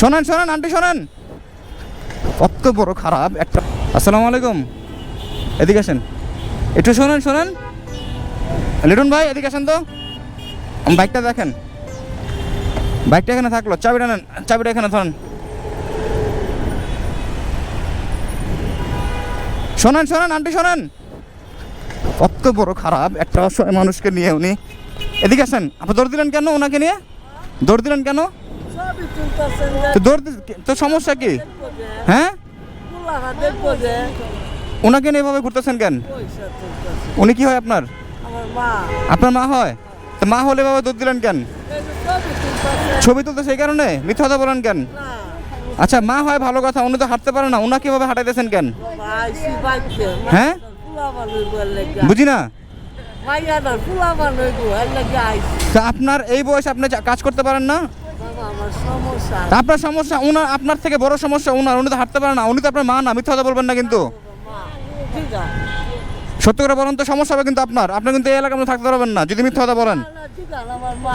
শোনেন শোনেন, আন্টি, শোনেন। কত বড় খারাপ একটা আসসালামু আলাইকুম। এদিকে আসেন। একটু শোনেন শোনেন। লিটন ভাই, এদিকে আসেন তো। বাইকটা দেখেন। বাইকটা এখানে থাকল। চাবিটা নেন, চাবিটা এখানে ধরেন। শোনেন শোনেন, আন্টি, শোনেন। কত বড় খারাপ একটা মানুষকে নিয়ে উনি এদিকে আসেন। আপনি দৌড় দিলেন কেন ওনাকে নিয়ে? দৌড় দিলেন কেন? তো দি- তো সমস্যা কি? হ্যাঁ? ওনাকে নিয়ে এভাবে ঘুরতেছেন কেন? উনি কি হয় আপনার? আপনার মা হয়? তো মা হলে এভাবে দৌড় দিলেন কেন। ছবি তুলতে সেই কারণে? মিথ্যা কথা বলেন কেন? আচ্ছা মা হয় ভালো কথা উনি তো হাঁটতে পারে না ওনাকে এভাবে হাঁটাইতেছেন কেন? বাবা, হ্যাঁ? বুঝি না? আপনার এই বয়সে আপনি কাজ করতে পারেন না? আপনার সমস্যা উনার আপনার থেকে বড় সমস্যা উনার উনি তো হাঁটতে পারে না উনি তো আপনার মা না মিথ্যা কথা বলবেন না কিন্তু। সত্য করে বলেন তো সমস্যা হবে কিন্তু আপনার আপনি কিন্তু এই এলাকার মধ্যে থাকতে পারবেন না যদি মিথ্যা কথা বলেন। মা।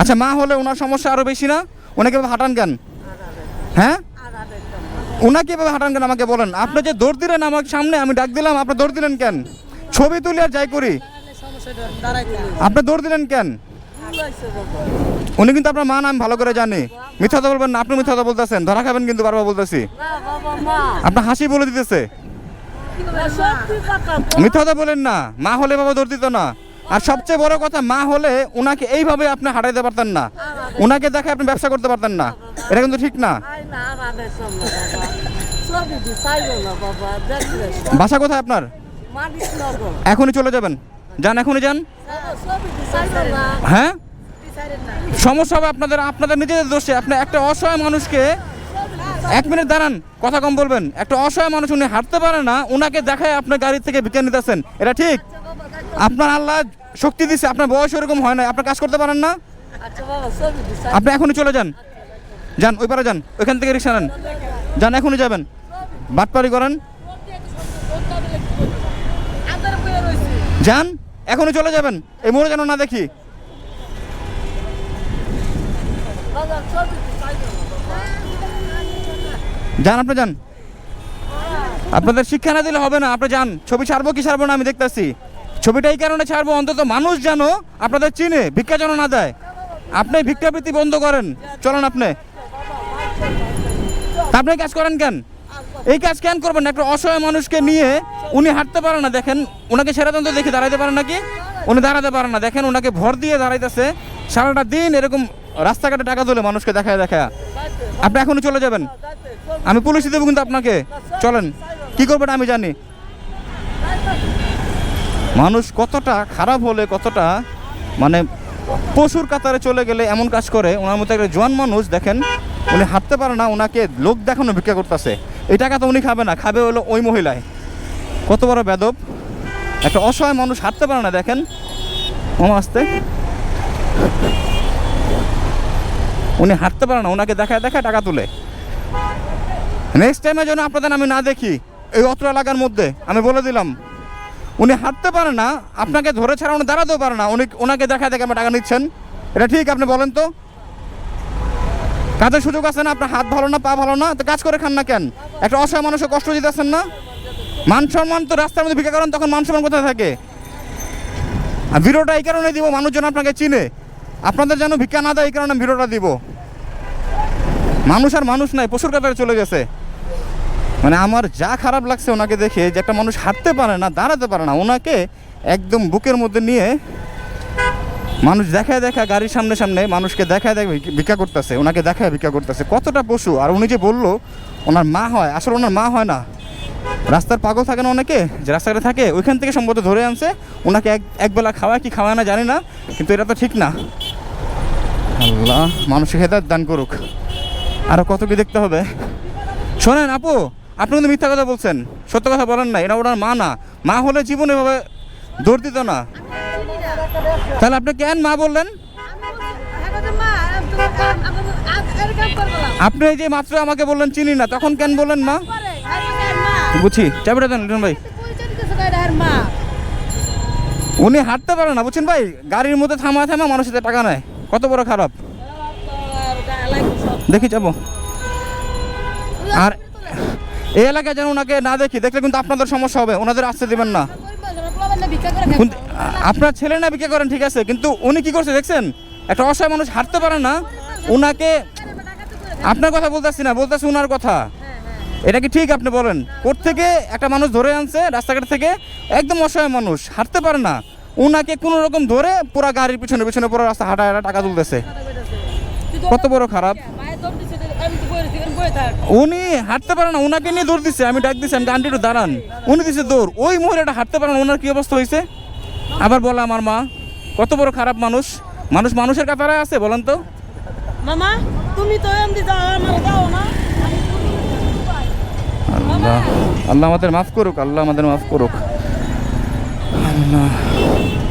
আচ্ছা মা হলে ওনার সমস্যা আরও বেশি না? ওনাকে হাঁটান কেন? হ্যাঁ? ওনাকে এভাবে হাঁটান কেন আমাকে বলেন। আপনি যে দৌড় দিলেন আমার সামনে আমি ডাক দিলাম আপনি দৌড় দিলেন কেন? ছবি তুলি আর যাই করি। আপনি দৌড় দিলেন কেন। উনি কিন্তু আপনার মা না আমি ভালো করে জানি। মিথ্যা কথা বলবেন না আপনি মিথ্যা কথা বলতেছেন। ধরা খাবেন কিন্তু বারবার বলতেছি। আপনার হাসি বলে দিতেছে। মিথ্যা কথা বলেন না মা হলে বাবা দৌড় দিত না। আর সবচেয়ে বড় কথা মা হলে ওনাকে এইভাবে আপনি হাঁটাইতে পারতেন না। ওনাকে দেখে আপনি ব্যবসা করতে পারতেন না। এটা কিন্তু ঠিক না। বাসা কোথায় আপনার? এখনই চলে যাবেন। যান এখনই যান। হ্যাঁ? সমস্যা হবে আপনাদের আপনাদের নিজেদের দোষে। আপনি একটা অসহায় মানুষকে এক মিনিট দাঁড়ান, কথা কম বলবেন। একটা অসহায় মানুষ উনি হাঁটতে পারে না ওনাকে দেখায় আপনার গাড়ি থেকে ভিক্ষা নিতেছেন। এটা ঠিক? আপনার আল্লাহ শক্তি দিচ্ছে আপনার বয়স এরকম হয় না আপনার কাজ করতে পারেন না? আপনি এখনই চলে যান। যান, ওই পারে যান, ওইখান থেকে রিক্সা নেন। যান, এখনই যাবেন। বাটপারি করেন। যান, এখনই চলে যাবেন। এই মোড়ে যেন না দেখি বাবা, সবই দি, চাইলো না, বাবা। যান, আপনি যান। আপনাদের শিক্ষা না দিলে হবে না, আপনি যান। ছবি ছাড়বো কি ছাড়বো না আমি দেখতেছি। ছবিটা এই কারণে ছাড়বো, অন্তত মানুষ যেন আপনাদের চিনে, ভিক্ষা যেন না দেয়। আপনি ভিক্ষাবৃত্তি বন্ধ করেন। চলেন আপনি। আপনি কাজ করেন কেন? এই কাজ কেন করবেন? একটা অসহায় মানুষকে নিয়ে উনি হাঁটতে পারে না, দেখেন। ওনাকে সেরাতন্ত্র দেখে দাঁড়াইতে পারেন নাকি? উনি দাঁড়াতে পারেন না। দেখেন ওনাকে ভর দিয়ে দাঁড়াইতেছে। সারাটা দিন এরকম রাস্তাঘাটে টাকা তোলে মানুষকে দেখায় দেখায়। আপনি এখনই চলে যাবেন। আমি পুলিশে দেবো কিন্তু আপনাকে। চলেন। কি করবেন আমি জানি। মানুষ কতটা খারাপ হলে কতটা মানে পশুর কাতারে চলে গেলে এমন কাজ করে। ওনার মতো একটা জোয়ান মানুষ, দেখেন, উনি হাঁটতে পারে না, ওনাকে লোক দেখানো ভিক্ষা করতেছে। এই টাকা তো উনি খাবে না, খাবে হলো ওই মহিলায়। কত বড় বেদব। একটা অসহায় মানুষ হাঁটতে পারে না, দেখেন। মামা আসতে। উনি হাঁটতে পারে না ওনাকে দেখায় দেখায় টাকা তুলে। নেক্সট টাইমে যেন আপনাদের আমি না দেখি, এই অত্র এলাকার মধ্যে, আমি বলে দিলাম। উনি হাঁটতে পারে না, আপনাকে ধরে ছাড়া উনি দাঁড়াতেও পারে না, উনি ওনাকে দেখা দেখে আপনি টাকা নিচ্ছেন। এটা ঠিক, আপনি বলেন তো। কাজের সুযোগ আছে না, আপনার হাত ভালো না, পা ভালো না, তো কাজ করে খান না কেন? একটা অসহায় মানুষের কষ্ট দিতেছেন না? মান সম্মান তো রাস্তার মধ্যে ভিক্ষা করেন, তখন মান সম্মান কোথায় থাকে? আর ভিডিওটা এই কারণে দিব, মানুষজন আপনাকে চিনে। আপনাদের যেন ভিক্ষা না দেয়, এই কারণে আমি ভিডিওটা দিব। মানুষ আর মানুষ নাই, পশুর কাতারে চলে গেছে। মানে আমার যা খারাপ লাগছে ওনাকে দেখে, যে একটা মানুষ হাঁটতে পারে না, দাঁড়াতে পারে না, ওনাকে একদম বুকের মধ্যে নিয়ে মানুষ দেখায় দেখা গাড়ির সামনে সামনে মানুষকে দেখায় দেখে ভিক্ষা করতেছে, ওনাকে দেখায় ভিক্ষা করতেছে। কতটা পশু? আর উনি যে বলল, ওনার মা হয়, আসলে ওনার মা হয় না। রাস্তার পাগল থাকে না অনেকে? যে রাস্তাঘাটে থাকে, ওইখান থেকে সম্ভবত ধরে আনছে, ওনাকে এক একবেলা খাওয়ায় কি খাওয়ায় না জানি না, কিন্তু এটা তো ঠিক না। আল্লাহ মানুষের হেদায়ত দান করুক। আরও কত কি দেখতে হবে? শোনেন আপু, আপনি কিন্তু মিথ্যা কথা বলছেন। সত্য কথা বলেন না, এটা ওনার মা না। মা হলে জীবন এভাবে দৌড় দিত না। তাহলে আপনি কেন মা বললেন? আপনি এই যে মাত্র আমাকে বললেন চিনি না, তখন কেন বললেন মা? বুঝি চাবিটা দেন, লিটন ভাই। উনি হাঁটতে পারে না, বুঝছেন ভাই? গাড়ির মধ্যে থামা থামা মানুষের টাকা নেয়। কত বড় খারাপ? দেখি যাব। আর এই এলাকায় যেন ওনাকে না দেখি, দেখলে কিন্তু আপনাদের সমস্যা হবে, ওনাদের আসতে দেবেন না। আপনার ছেলে না বিক্রি করেন, ঠিক আছে, কিন্তু উনি কি করছে দেখছেন? একটা অসহায় মানুষ হাঁটতে পারে না ওনাকে আপনার কথা বলতেছি না, বলতেছি ওনার কথা। এটা কি ঠিক আপনি বলেন? কোর্ট থেকে একটা মানুষ ধরে আনছে রাস্তাঘাট থেকে? একদম অসহায় মানুষ, হাঁটতে পারে না। ওনাকে কোনো রকম ধরে পুরো গাড়ির পিছনে পিছনে পুরো রাস্তা হাঁটা হাঁটা টাকা তুলতেছে। কত বড় খারাপ। উনি হাঁটতে পারে না ওনাকে নিয়ে দৌড় দিচ্ছে আমি ডাক দিচ্ছি আমি আন্টি একটু দাঁড়ান। উনি দিচ্ছে দৌড়। ওই মহিলাটা হাঁটতে পারে না ওনার কি অবস্থা হয়েছে আবার বলে আমার মা কত বড় খারাপ মানুষ। মানুষ মানুষের কাতারে আছে বলেন তো। মামা তুমি তো আল্লাহ আল্লাহ আমাদের মাফ করুক আল্লাহ আমাদের মাফ করুক। আল্লাহ